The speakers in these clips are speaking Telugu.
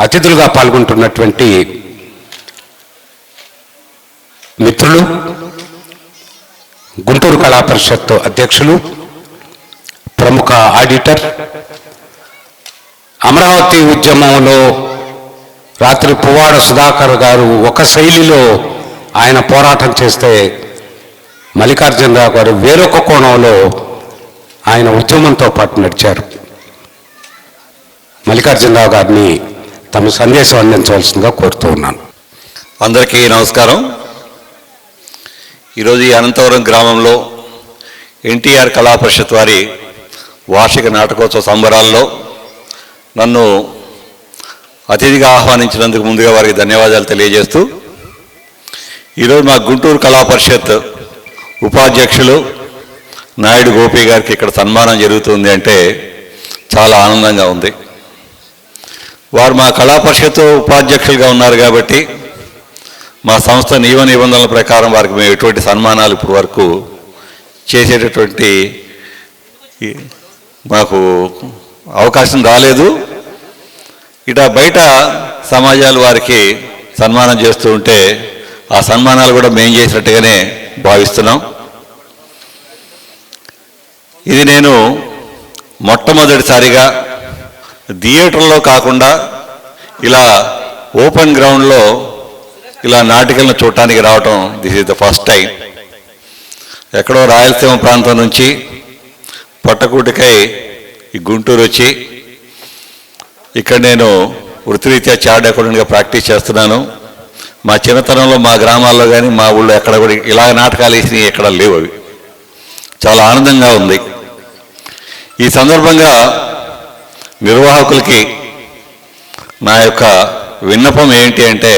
అతిథులుగా పాల్గొంటున్నటువంటి మిత్రులు గుంటూరు కళా పరిషత్ అధ్యక్షులు ప్రముఖ ఆడిటర్ అమరావతి ఉద్యమంలో రాత్రి పువ్వాడ సుధాకర్ గారు ఒక శైలిలో ఆయన పోరాటం చేస్తే మల్లికార్జునరావు గారు వేరొక కోణంలో ఆయన ఉద్యమంతో పాటు నడిచారు. మల్లికార్జునరావు గారిని తమ సందేశం అందించవలసిందిగా కోరుతూ ఉన్నాను. అందరికీ నమస్కారం. ఈరోజు ఈ అనంతపురం గ్రామంలో ఎన్టీఆర్ కళా పరిషత్ వారి వార్షిక నాటకోత్సవ సంబరాల్లో నన్ను అతిథిగా ఆహ్వానించినందుకు ముందుగా వారికి ధన్యవాదాలు తెలియజేస్తూ ఈరోజు మా గుంటూరు కళా పరిషత్ ఉపాధ్యక్షులు నాయుడు గోపి గారికి ఇక్కడ సన్మానం జరుగుతుంది అంటే చాలా ఆనందంగా ఉంది. వారు మా కళా పరిషత్ ఉపాధ్యక్షులుగా ఉన్నారు కాబట్టి మా సంస్థ నియమ నిబంధనల ప్రకారం వారికి మేము ఎటువంటి సన్మానాలు ఇప్పటి వరకు చేసేటటువంటి మాకు అవకాశం రాలేదు. ఇట బయట సమాజాలు వారికి సన్మానం చేస్తూ ఉంటే ఆ సన్మానాలు కూడా మేము చేసినట్టుగానే భావిస్తున్నాం. ఇది నేను మొట్టమొదటిసారిగా థియేటర్లో కాకుండా ఇలా ఓపెన్ గ్రౌండ్లో ఇలా నాటికలను చూడటానికి రావటం this is the first time. ఎక్కడో రాయలసీమ ప్రాంతం నుంచి పట్టకూటికై ఈ గుంటూరు వచ్చి ఇక్కడ నేను వృత్తిరీత్యా చార్డ్ అకౌంటెంట్గా ప్రాక్టీస్ చేస్తున్నాను. మా చిన్నతనంలో మా గ్రామాల్లో కానీ మా ఊళ్ళో ఎక్కడ కూడా ఇలా నాటకాలు వేసి ఎక్కడ లేవు అవి. చాలా ఆనందంగా ఉంది. ఈ సందర్భంగా నిర్వాహకులకి నా యొక్క విన్నపం ఏంటి అంటే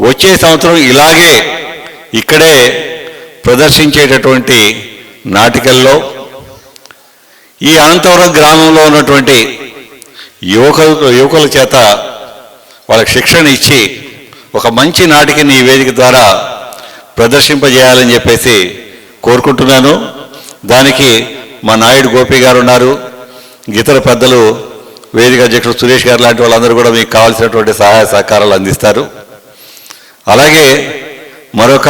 వచ్చే సంవత్సరం ఇలాగే ఇక్కడే ప్రదర్శించేటటువంటి నాటికల్లో ఈ అనంతపురం గ్రామంలో ఉన్నటువంటి యువక యువకుల చేత వాళ్ళకి శిక్షణ ఇచ్చి ఒక మంచి నాటికని ఈ వేదిక ద్వారా ప్రదర్శింపజేయాలని చెప్పేసి కోరుకుంటున్నాను. దానికి మా నాయుడు గోపి గారు ఉన్నారు. ఇతర పెద్దలు వేదిక అధ్యక్షుడు సురేష్ గారు లాంటి వాళ్ళందరూ కూడా మీకు కావాల్సినటువంటి సహాయ సహకారాలు అందిస్తారు. అలాగే మరొక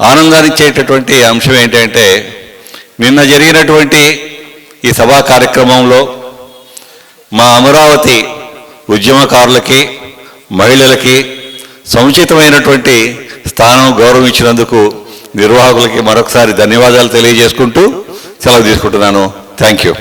ఆనందాన్నిచ్చేటటువంటి అంశం ఏంటంటే నిన్న జరిగినటువంటి ఈ సభా కార్యక్రమంలో మా అమరావతి ఉద్యమకారులకి మహిళలకి సముచితమైనటువంటి స్థానం గౌరవించినందుకు నిర్వాహకులకి మరొకసారి ధన్యవాదాలు తెలియజేసుకుంటూ సెలవు తీసుకుంటున్నాను. Thank you